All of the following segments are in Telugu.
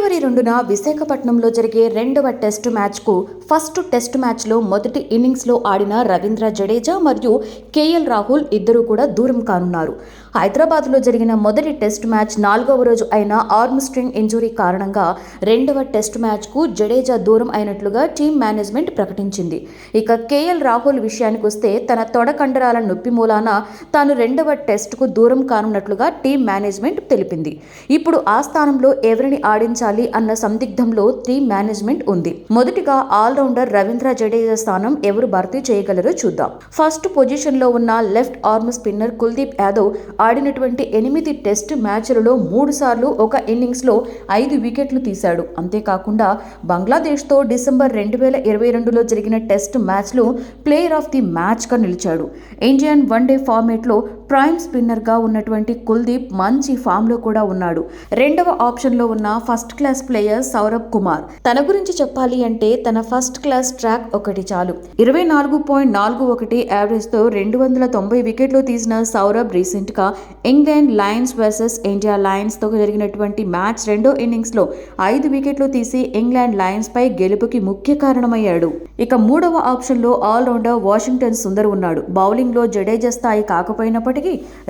ఫిబ్రవరి రెండున విశాఖపట్నంలో జరిగే రెండవ టెస్టు మ్యాచ్కు ఫస్ట్ టెస్ట్ మ్యాచ్లో మొదటి ఇన్నింగ్స్లో ఆడిన రవీంద్ర జడేజా మరియు కేఎల్ రాహుల్ ఇద్దరూ కూడా దూరం కానున్నారు. హైదరాబాద్లో జరిగిన మొదటి టెస్ట్ మ్యాచ్ నాలుగవ రోజు అయిన ఆర్మ్ స్ట్రింగ్ ఇంజురీ కారణంగా రెండవ టెస్ట్ మ్యాచ్కు జడేజా దూరం అయినట్లుగా టీం మేనేజ్మెంట్ ప్రకటించింది. ఇక కేఎల్ రాహుల్ విషయానికి వస్తే తన తొడ కండరాల నొప్పి మూలాన తాను రెండవ టెస్టుకు దూరం కానున్నట్లుగా టీం మేనేజ్మెంట్ తెలిపింది. ఇప్పుడు ఆ స్థానంలో ఎవరిని ఆడించాలి? అన్న సందిగ్ధంలో త్రీ మేనేజ్మెంట్ ఉంది. మొదటిగా ఆల్రౌండర్ రవీంద్ర జడేజా స్థానం ఎవరు భర్తీ చేయగలరో చూద్దాం. ఫస్ట్ పొజిషన్లో ఉన్న left arm spinner Kuldeep Yadav ఆడినటువంటి ఎనిమిది టెస్ట్ మ్యాచ్లలో మూడు సార్లు ఒక ఇన్నింగ్స్లో ఐదు వికెట్లు తీశాడు. అంతేకాకుండా బంగ్లాదేశ్తో డిసెంబర్ రెండు వేల ఇరవై రెండులో జరిగిన టెస్ట్ మ్యాచ్లో ప్లేయర్ ఆఫ్ ది మ్యాచ్గా నిలిచాడు. ఇండియన్ వన్డే ఫార్మేట్లో ప్రైమ్ స్పిన్నర్గా ఉన్నటువంటి కుల్దీప్ మంచి ఫామ్లో కూడా ఉన్నాడు. రెండవ ఆప్షన్లో ఉన్న first class player Saurabh Kumar. తన గురించి చెప్పాలి అంటే తన ఫస్ట్ క్లాస్ ట్రాక్ ఒకటి చాలు. ఇరవై నాలుగు పాయింట్ నాలుగు ఒకటి యావరేజ్తో రెండు వందల తొంభై వికెట్లు తీసిన సౌరభ్ రీసెంట్గా ఇంగ్లాండ్ లయన్స్ వర్సెస్ ఇండియా లయన్స్తో జరిగినటువంటి మ్యాచ్ రెండో ఇన్నింగ్స్లో ఐదు వికెట్లు తీసి ఇంగ్లాండ్ లయన్స్ పై గెలుపుకి ముఖ్య కారణమయ్యాడు. ఇక మూడవ ఆప్షన్లో ఆల్రౌండర్ వాషింగ్టన్ సుందర్ ఉన్నాడు. బౌలింగ్లో జడేజా స్థాయి కాకపోయినప్పటికీ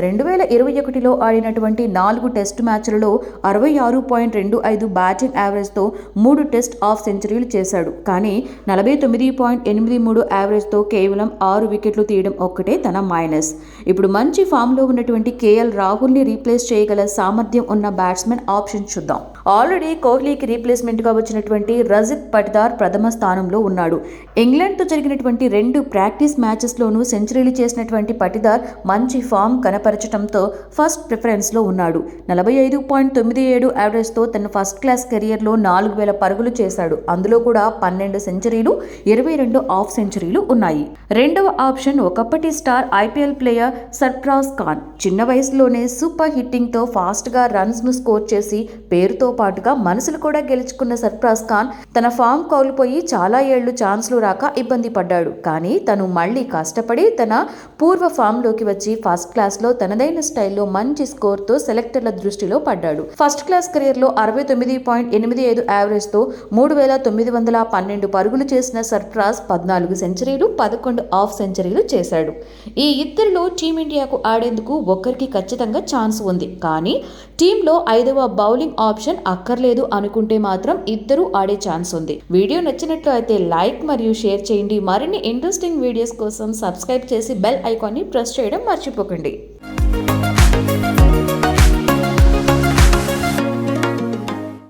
రెండు వేల ఇరవై ఒకటిలో ఆడినటువంటి నాలుగు టెస్ట్ మ్యాచ్లలో అరవై ఆరు పాయింట్ రెండు ఐదు బ్యాటింగ్ యావరేజ్తో మూడు టెస్ట్ ఆఫ్ సెంచరీలు చేశాడు. కానీ నలభై తొమ్మిది పాయింట్ ఎనిమిది మూడు యావరేజ్తో కేవలం ఆరు వికెట్లు తీయడం ఒక్కటే తన మైనస్. ఇప్పుడు మంచి ఫామ్లో ఉన్నటువంటి కేఎల్ రాహుల్ని రీప్లేస్ చేయగల సామర్థ్యం ఉన్న బ్యాట్స్మెన్ ఆప్షన్ చూద్దాం. ఆల్రెడీ కోహ్లీకి రీప్లేస్మెంట్గా వచ్చినటువంటి రజిత్ పటిదార్ ప్రథమ స్థానంలో ఉన్నాడు. ఇంగ్లాండ్తో జరిగినటువంటి రెండు ప్రాక్టీస్ మ్యాచెస్లోనూ సెంచరీలు చేసినటువంటి పటిదార్ మంచి ఫామ్ ఫామ్ కనపరచడంతో ఫస్ట్ ప్రిఫరెన్స్లో ఉన్నాడు. నలభై ఐదు పాయింట్ తొమ్మిది ఏడు యావరేజ్తో తన ఫస్ట్ క్లాస్ కెరియర్లో నాలుగు వేల పరుగులు చేశాడు. అందులో కూడా పన్నెండు సెంచరీలు ఇరవై రెండు ఆఫ్ సెంచరీలు ఉన్నాయి. రెండవ ఆప్షన్ ఒకప్పటి star IPL player Sarfaraz Khan. చిన్న వయసులోనే సూపర్ హిట్టింగ్తో ఫాస్ట్గా రన్స్ను స్కోర్ చేసి పేరుతో పాటుగా మనసులు కూడా గెలుచుకున్న సర్ఫరాజ్ ఖాన్ తన ఫామ్ కోల్పోయి చాలా ఏళ్ళు ఛాన్స్లు రాక ఇబ్బంది పడ్డాడు. కానీ తను మళ్ళీ కష్టపడి తన పూర్వ ఫామ్లోకి వచ్చి ఫస్ట్ క్లాస్లో తనదైన స్టైల్లో మంచి స్కోర్తో సెలెక్టర్ల దృష్టిలో పడ్డాడు. ఫస్ట్ క్లాస్ కెరియర్లో అరవై తొమ్మిది పాయింట్ ఎనిమిది ఐదు యావరేజ్తో మూడు వేల తొమ్మిది వందల పన్నెండు పరుగులు చేసిన సర్ఫరాజ్ పద్నాలుగు సెంచరీలు పదకొండు హాఫ్ సెంచరీలు చేశాడు. ఈ ఇద్దరిలో టీమిండియాకు ఆడేందుకు ఒక్కరికి ఖచ్చితంగా ఛాన్స్ ఉంది. కానీ టీంలో ఐదవ బౌలింగ్ ఆప్షన్ అక్కర్లేదు అనుకుంటే మాత్రం ఇద్దరు ఆడే ఛాన్స్ ఉంది. వీడియో నచ్చినట్లు అయితే లైక్ మరియు షేర్ చేయండి. మరిన్ని ఇంట్రెస్టింగ్ వీడియోస్ కోసం సబ్స్క్రైబ్ చేసి బెల్ ఐకాన్ని ప్రెస్ చేయడం మర్చిపోకండి. நன்றி